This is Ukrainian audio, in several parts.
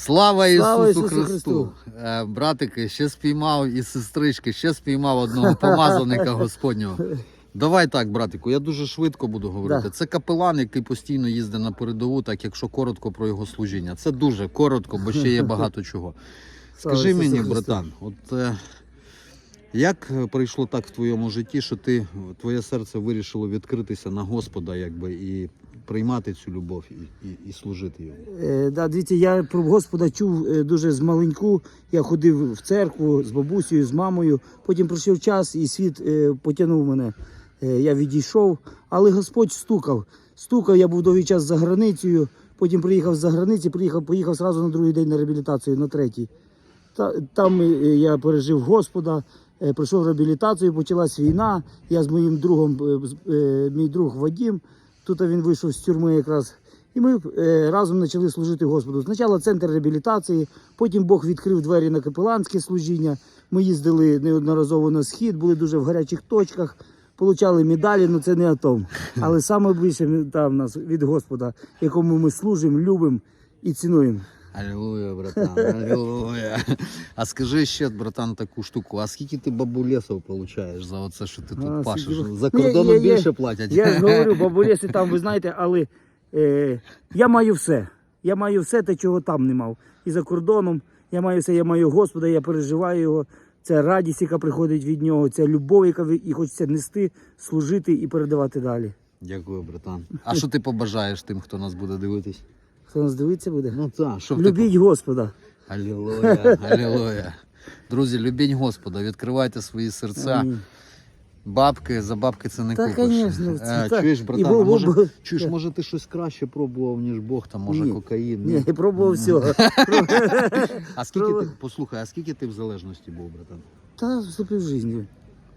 Слава Ісусу, Слава Ісусу Христу! Христу! Е, Братики, ще спіймав і сестрички, ще спіймав одного помазаника Господнього. Давай так, братику, я дуже швидко буду говорити. Да. Це капелан, який постійно їздить на передову, так якщо коротко про його служіння. Це дуже коротко, бо ще є багато чого. Скажи мені, братан, от е, як прийшло так в твоєму житті, що ти твоє серце вирішило відкритися на Господа, якби і приймати цю любов і, і, і служити йому? Е, да, дивіться, я про Господа чув е, дуже з маленьку. Я ходив в церкву з бабусею, з мамою. Потім пройшов час і світ е, потягнув мене. Е, я відійшов, але Господь стукав. Стукав, я був довгий час за границею. Потім приїхав з-за границі, приїхав, поїхав зразу на другий день на реабілітацію, на третій. Та, там е, я пережив Господа, е, пройшов реабілітацію, почалась війна. Я з моїм другом, мій друг Вадім, тут він вийшов з тюрми якраз. І ми е, разом почали служити Господу. Спочатку центр реабілітації, потім Бог відкрив двері на капеланське служіння. Ми їздили неодноразово на схід, були дуже в гарячих точках, получали медалі, але це не атом. Але найбільше більше там нас від Господа, якому ми служимо, любимо і цінуємо. Аллилуйя, братан, аллилуйя. А скажи ще, братан, таку штуку. А скільки ти бабулесов получаєш за оце, що ти тут А, пашеш? За я- кордоном я- я- більше платять. Я ж говорю, бабулесі там, ви знаєте, але е, я маю все. Я маю все те, чого там не мав. І за кордоном я маю все, я маю Господа, я переживаю його. Це радість, яка приходить від нього, це любов, яка і хочеться нести, служити і передавати далі. Дякую, братан. А що ти побажаєш тим, хто нас буде дивитись? Хто нас дивиться буде? Ну так, що Любіть Господа. Аллилуйя, аллилуйя. Друзі, любіть Господа, відкривайте свої серця. Бабки, за бабки це не купиш. конечно, це так. чуєш, братан, бо- а може, бо- чуєш, може ти щось краще пробував, ніж Бог, там, може Ні. кокаїн. Ні, я пробував всього. А скільки ти, послухай, а скільки ти в залежності був, братан? Та вступив в.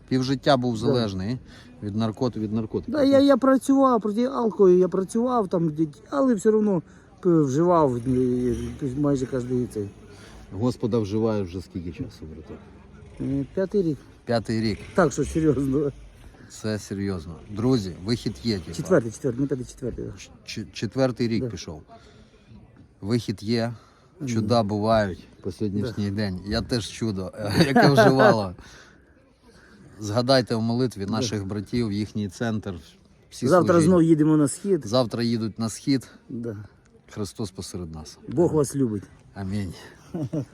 Півжиття був залежний від наркоту, від наркотиків. Да, я, я працював проти алкоголю, я працював там, але все одно вживав е, майже кожен цей. Господа вживаєш вже скільки часу, братан? Е, П'ятий рік. П'ятий рік. Так що серйозно. Це серйозно. Друзі, вихід є. типа. Четвертий, четвертий, не п'ятий, четвертий. Ч- четвертий рік Да. пішов. Вихід є, чуда бувають по сьогоднішній день. Я теж чудо, яке вживало. Згадайте в молитві наших братів, їхній центр. Всі Завтра служіння. знов їдемо на схід. Завтра їдуть на схід. Да. Христос посеред нас. Бог вас любить. Амінь.